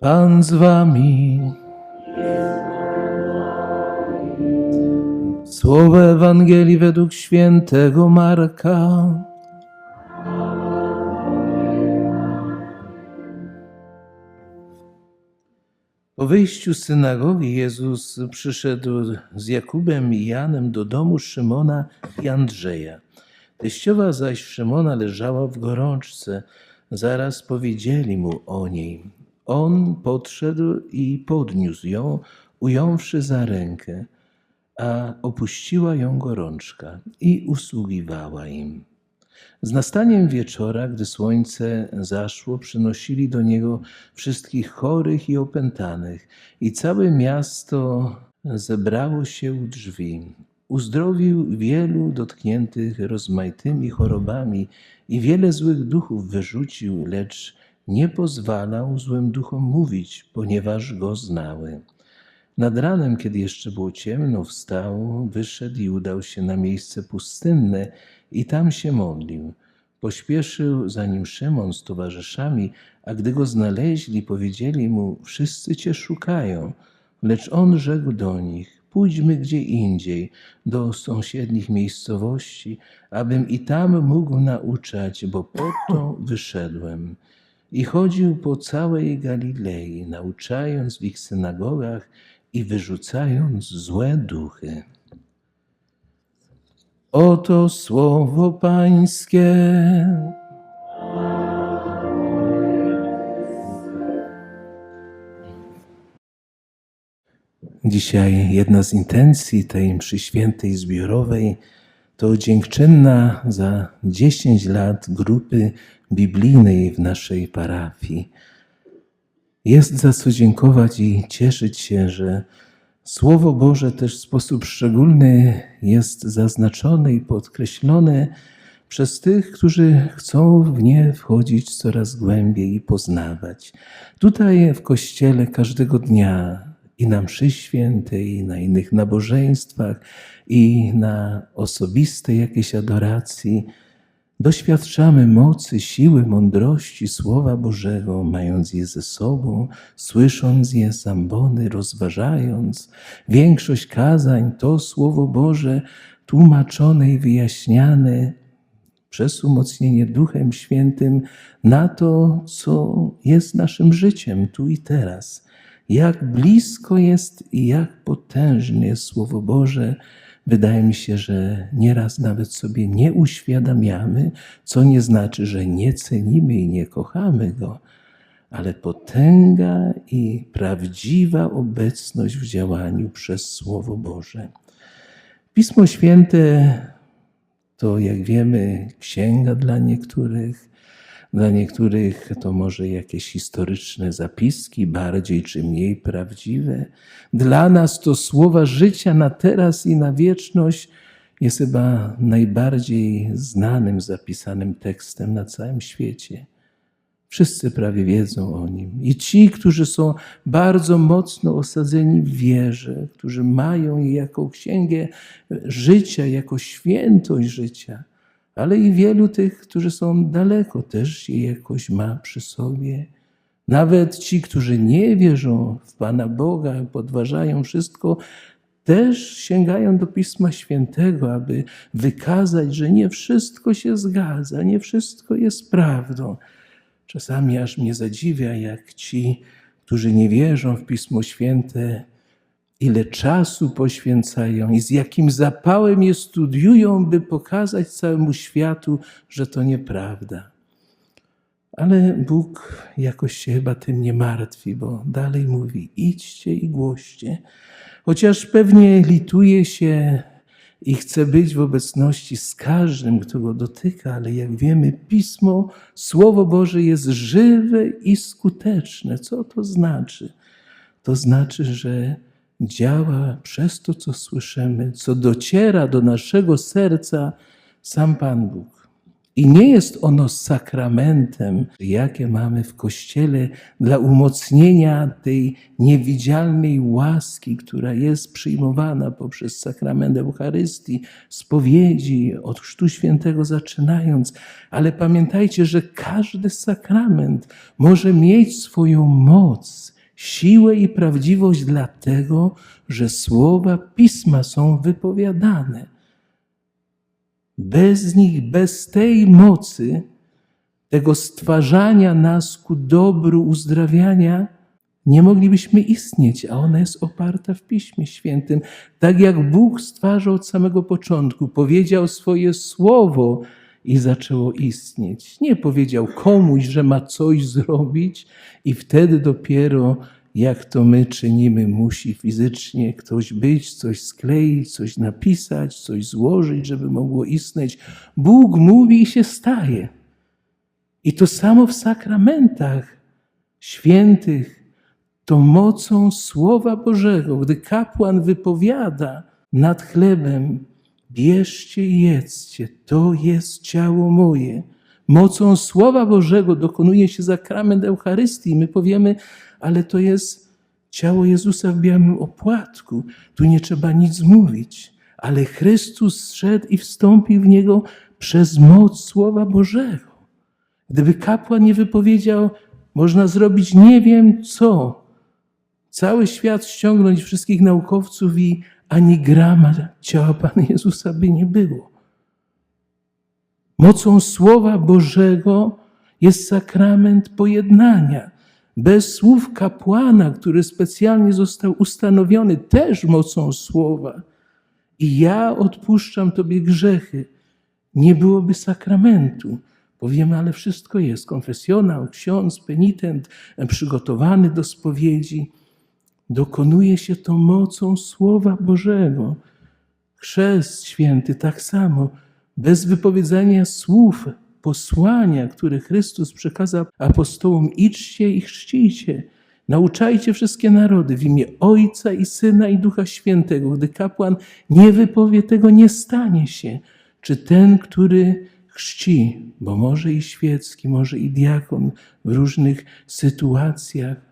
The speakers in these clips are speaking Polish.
Pan z wami. Słowo Ewangelii według świętego Marka. Po wyjściu z synagogi Jezus przyszedł z Jakubem i Janem do domu Szymona i Andrzeja. Teściowa zaś Szymona leżała w gorączce. Zaraz powiedzieli mu o niej. On podszedł i podniósł ją, ująwszy za rękę, a opuściła ją gorączka i usługiwała im. Z nastaniem wieczora, gdy słońce zaszło, przynosili do niego wszystkich chorych i opętanych, i całe miasto zebrało się u drzwi. Uzdrowił wielu dotkniętych rozmaitymi chorobami i wiele złych duchów wyrzucił, lecz nie pozwalał złym duchom mówić, ponieważ go znały. Nad ranem, kiedy jeszcze było ciemno, wstał, wyszedł i udał się na miejsce pustynne i tam się modlił. Pośpieszył za nim Szymon z towarzyszami, a gdy go znaleźli, powiedzieli mu: Wszyscy cię szukają. Lecz on rzekł do nich: Pójdźmy gdzie indziej, do sąsiednich miejscowości, abym i tam mógł nauczać, bo po to wyszedłem. I chodził po całej Galilei, nauczając w ich synagogach i wyrzucając złe duchy. Oto słowo Pańskie. Dzisiaj jedna z intencji tej mszy świętej zbiorowej to dziękczynna za 10 lat grupy biblijnej w naszej parafii. Jest za co dziękować i cieszyć się, że Słowo Boże też w sposób szczególny jest zaznaczone i podkreślone przez tych, którzy chcą w nie wchodzić coraz głębiej i poznawać. Tutaj w kościele każdego dnia i na mszy świętej, i na innych nabożeństwach, i na osobistej jakiejś adoracji doświadczamy mocy, siły, mądrości Słowa Bożego, mając je ze sobą, słysząc je z ambony, rozważając. Większość kazań to Słowo Boże tłumaczone i wyjaśniane przez umocnienie Duchem Świętym na to, co jest naszym życiem tu i teraz. Jak blisko jest i jak potężne jest Słowo Boże, wydaje mi się, że nieraz nawet sobie nie uświadamiamy, co nie znaczy, że nie cenimy i nie kochamy Go, ale potęga i prawdziwa obecność w działaniu przez Słowo Boże. Pismo Święte to, jak wiemy, księga dla niektórych, dla niektórych to może jakieś historyczne zapiski, bardziej czy mniej prawdziwe. Dla nas to słowa życia na teraz i na wieczność jest chyba najbardziej znanym, zapisanym tekstem na całym świecie. Wszyscy prawie wiedzą o nim. I ci, którzy są bardzo mocno osadzeni w wierze, którzy mają je jako księgę życia, jako świętość życia, ale i wielu tych, którzy są daleko, też je jakoś ma przy sobie. Nawet ci, którzy nie wierzą w Pana Boga, podważają wszystko, też sięgają do Pisma Świętego, aby wykazać, że nie wszystko się zgadza, nie wszystko jest prawdą. Czasami aż mnie zadziwia, jak ci, którzy nie wierzą w Pismo Święte, ile czasu poświęcają i z jakim zapałem je studiują, by pokazać całemu światu, że to nieprawda. Ale Bóg jakoś się chyba tym nie martwi, bo dalej mówi: idźcie i głoście. Chociaż pewnie lituje się i chce być w obecności z każdym, kto go dotyka, ale jak wiemy, Pismo, Słowo Boże jest żywe i skuteczne. Co to znaczy? To znaczy, że działa przez to, co słyszymy, co dociera do naszego serca sam Pan Bóg. I nie jest ono sakramentem, jakie mamy w Kościele dla umocnienia tej niewidzialnej łaski, która jest przyjmowana poprzez sakrament Eucharystii, spowiedzi, od Chrztu Świętego zaczynając. Ale pamiętajcie, że każdy sakrament może mieć swoją moc, siłę i prawdziwość dlatego, że słowa Pisma są wypowiadane. Bez nich, bez tej mocy, tego stwarzania nas ku dobru, uzdrawiania, nie moglibyśmy istnieć, a ona jest oparta w Piśmie Świętym. Tak jak Bóg stwarzał od samego początku, powiedział swoje słowo i zaczęło istnieć. Nie powiedział komuś, że ma coś zrobić, i wtedy dopiero jak to my czynimy, musi fizycznie ktoś być, coś skleić, coś napisać, coś złożyć, żeby mogło istnieć. Bóg mówi i się staje. I to samo w sakramentach świętych, to mocą Słowa Bożego, gdy kapłan wypowiada nad chlebem, bierzcie i jedzcie, to jest ciało moje. Mocą Słowa Bożego dokonuje się sakrament Eucharystii. My powiemy, ale to jest ciało Jezusa w białym opłatku. Tu nie trzeba nic mówić, ale Chrystus zszedł i wstąpił w niego przez moc Słowa Bożego. Gdyby kapłan nie wypowiedział, można zrobić nie wiem co, cały świat ściągnąć wszystkich naukowców i ani grama ciała Pana Jezusa by nie było. Mocą Słowa Bożego jest sakrament pojednania. Bez słów kapłana, który specjalnie został ustanowiony też mocą Słowa, i ja odpuszczam Tobie grzechy, nie byłoby sakramentu. Powiemy, ale wszystko jest. Konfesjonał, ksiądz, penitent, przygotowany do spowiedzi. Dokonuje się to mocą Słowa Bożego. Chrzest święty tak samo bez wypowiedzenia słów posłania, które Chrystus przekazał apostołom: idźcie i chrzcijcie. Nauczajcie wszystkie narody w imię Ojca i Syna i Ducha Świętego. Gdy kapłan nie wypowie tego, nie stanie się. Czy ten, który chrzci, bo może i świecki, może i diakon w różnych sytuacjach,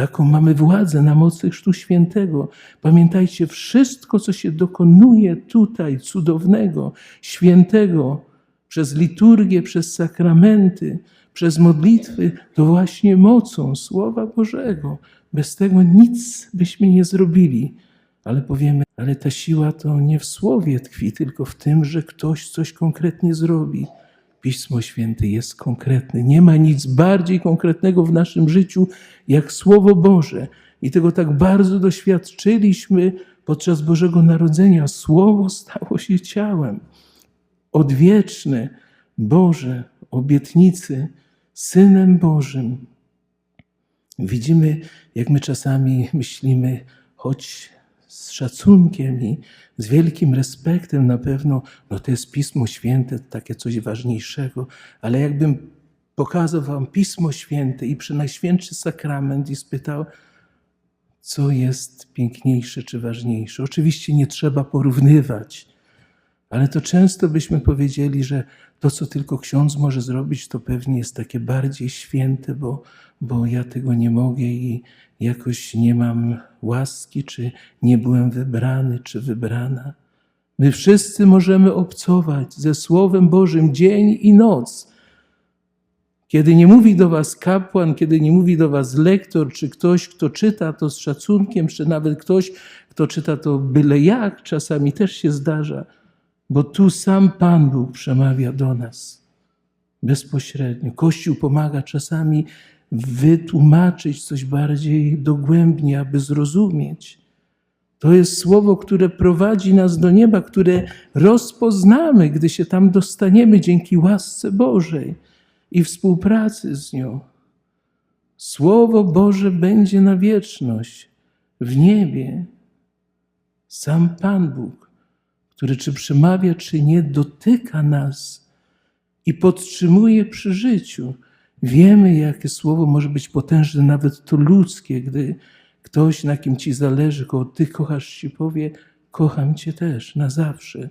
Taką mamy władzę na mocy Chrztu Świętego. Pamiętajcie, wszystko, co się dokonuje tutaj, cudownego, świętego, przez liturgię, przez sakramenty, przez modlitwy, to właśnie mocą Słowa Bożego. Bez tego nic byśmy nie zrobili. Ale powiemy, ale ta siła to nie w słowie tkwi, tylko w tym, że ktoś coś konkretnie zrobi. Pismo Święte jest konkretne. Nie ma nic bardziej konkretnego w naszym życiu jak Słowo Boże. I tego tak bardzo doświadczyliśmy podczas Bożego Narodzenia. Słowo stało się ciałem. Odwieczne, Boże, obietnicy, Synem Bożym. Widzimy, jak my czasami myślimy, choć z szacunkiem i z wielkim respektem na pewno, no to jest Pismo Święte, takie coś ważniejszego, ale jakbym pokazał wam Pismo Święte i przy Najświętszy Sakrament i spytał, co jest piękniejsze czy ważniejsze. Oczywiście nie trzeba porównywać, ale to często byśmy powiedzieli, że to, co tylko ksiądz może zrobić, to pewnie jest takie bardziej święte, bo, bo ja tego nie mogę i jakoś nie mam łaski, czy nie byłem wybrany, czy wybrana. My wszyscy możemy obcować ze Słowem Bożym dzień i noc. Kiedy nie mówi do Was kapłan, kiedy nie mówi do Was lektor, czy ktoś, kto czyta to z szacunkiem, czy nawet ktoś, kto czyta to byle jak, czasami też się zdarza bo tu sam Pan Bóg przemawia do nas bezpośrednio. Kościół pomaga czasami wytłumaczyć coś bardziej dogłębnie, aby zrozumieć. To jest słowo, które prowadzi nas do nieba, które rozpoznamy, gdy się tam dostaniemy dzięki łasce Bożej i współpracy z nią. Słowo Boże będzie na wieczność w niebie. Sam Pan Bóg który czy przemawia, czy nie, dotyka nas i podtrzymuje przy życiu. Wiemy, jakie słowo może być potężne, nawet to ludzkie, gdy ktoś, na kim ci zależy, koło ty kochasz, ci powie: Kocham cię też na zawsze.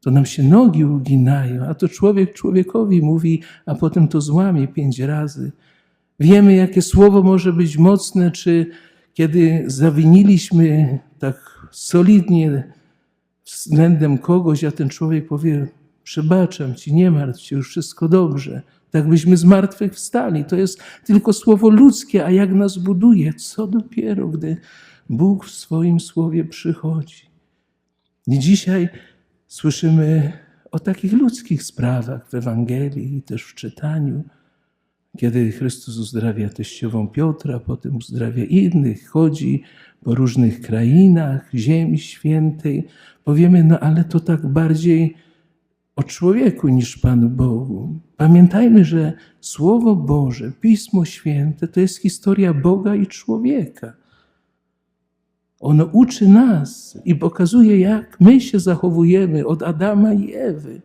to nam się nogi uginają, a to człowiek człowiekowi mówi, a potem to złamie pięć razy. Wiemy, jakie słowo może być mocne, czy kiedy zawiniliśmy tak solidnie względem kogoś, a ten człowiek powie: Przebaczam ci, nie martw się, już wszystko dobrze. Tak byśmy z martwych wstali. To jest tylko słowo ludzkie, a jak nas buduje, co dopiero, gdy Bóg w swoim słowie przychodzi. I dzisiaj słyszymy o takich ludzkich sprawach w Ewangelii i też w czytaniu, kiedy Chrystus uzdrawia teściową Piotra, potem uzdrawia innych, chodzi po różnych krainach Ziemi Świętej. Powiemy, no ale to tak bardziej o człowieku niż Panu Bogu. Pamiętajmy, że Słowo Boże, Pismo Święte to jest historia Boga i człowieka. Ono uczy nas i pokazuje, jak my się zachowujemy od Adama i Ewy,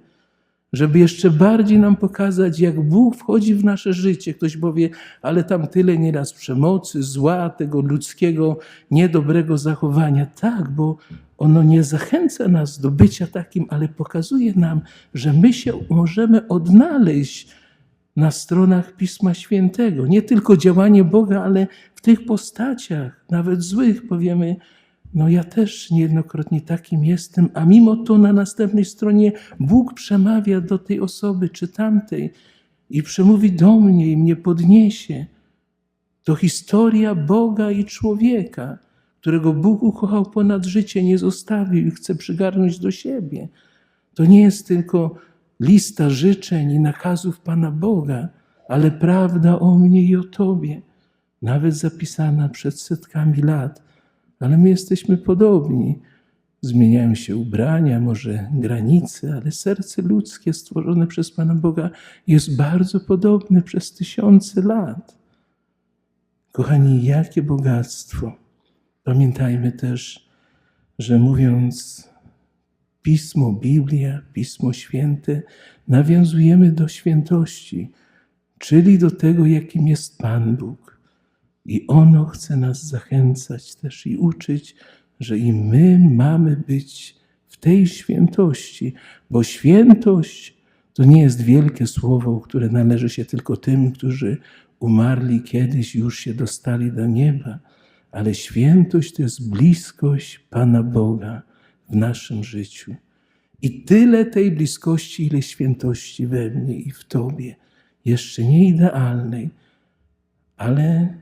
żeby jeszcze bardziej nam pokazać, jak Bóg wchodzi w nasze życie. Ktoś powie, ale tam tyle nieraz przemocy, zła, tego ludzkiego, niedobrego zachowania. Tak, bo ono nie zachęca nas do bycia takim, ale pokazuje nam, że my się możemy odnaleźć na stronach Pisma Świętego. Nie tylko działanie Boga, ale w tych postaciach, nawet złych, powiemy, no ja też niejednokrotnie takim jestem, a mimo to na następnej stronie Bóg przemawia do tej osoby czy tamtej i przemówi do mnie i mnie podniesie. To historia Boga i człowieka, którego Bóg ukochał ponad życie, nie zostawił i chce przygarnąć do siebie. To nie jest tylko lista życzeń i nakazów Pana Boga, ale prawda o mnie i o Tobie, nawet zapisana przed setkami lat. Ale my jesteśmy podobni. Zmieniają się ubrania, może granice, ale serce ludzkie stworzone przez Pana Boga jest bardzo podobne przez tysiące lat. Kochani, jakie bogactwo! Pamiętajmy też, że mówiąc Pismo, Biblia, Pismo Święte, nawiązujemy do świętości, czyli do tego, jakim jest Pan Bóg. I ono chce nas zachęcać też i uczyć, że i my mamy być w tej świętości, bo świętość to nie jest wielkie słowo, które należy się tylko tym, którzy umarli kiedyś, już się dostali do nieba, ale świętość to jest bliskość Pana Boga w naszym życiu. I tyle tej bliskości, ile świętości we mnie i w Tobie, jeszcze nie idealnej, ale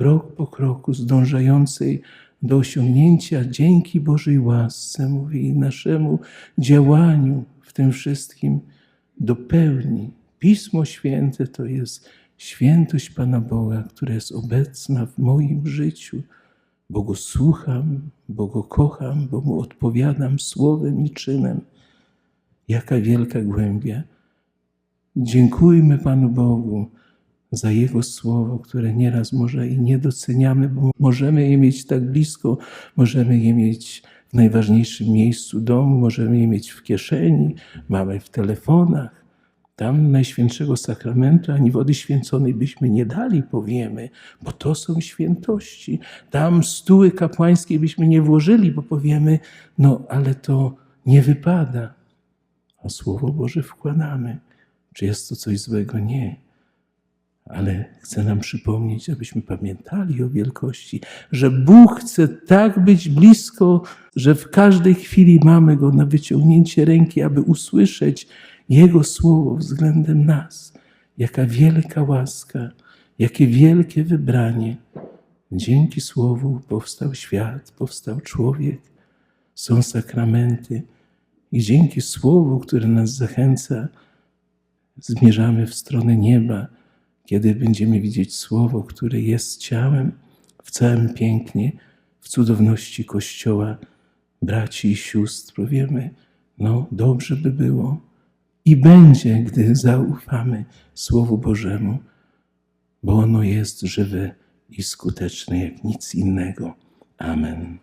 krok po kroku zdążającej do osiągnięcia dzięki Bożej łasce, mówi, naszemu działaniu w tym wszystkim do pełni. Pismo Święte to jest świętość Pana Boga, która jest obecna w moim życiu, bo Go słucham, bo Go kocham, bo Mu odpowiadam słowem i czynem. Jaka wielka głębia. Dziękujmy Panu Bogu za Jego słowo, które nieraz może i nie doceniamy, bo możemy je mieć tak blisko, możemy je mieć w najważniejszym miejscu domu, możemy je mieć w kieszeni, mamy w telefonach. Tam Najświętszego Sakramentu ani wody święconej byśmy nie dali, powiemy, bo to są świętości. Tam stuły kapłańskiej byśmy nie włożyli, bo powiemy, no ale to nie wypada. A Słowo Boże wkładamy. Czy jest to coś złego? Nie ale chce nam przypomnieć, abyśmy pamiętali o wielkości, że Bóg chce tak być blisko, że w każdej chwili mamy Go na wyciągnięcie ręki, aby usłyszeć Jego słowo względem nas. Jaka wielka łaska, jakie wielkie wybranie. Dzięki Słowu powstał świat, powstał człowiek, są sakramenty i dzięki Słowu, które nas zachęca, zmierzamy w stronę nieba kiedy będziemy widzieć Słowo, które jest ciałem w całym pięknie, w cudowności Kościoła, braci i sióstr, powiemy, no dobrze by było i będzie, gdy zaufamy Słowu Bożemu, bo ono jest żywe i skuteczne jak nic innego. Amen.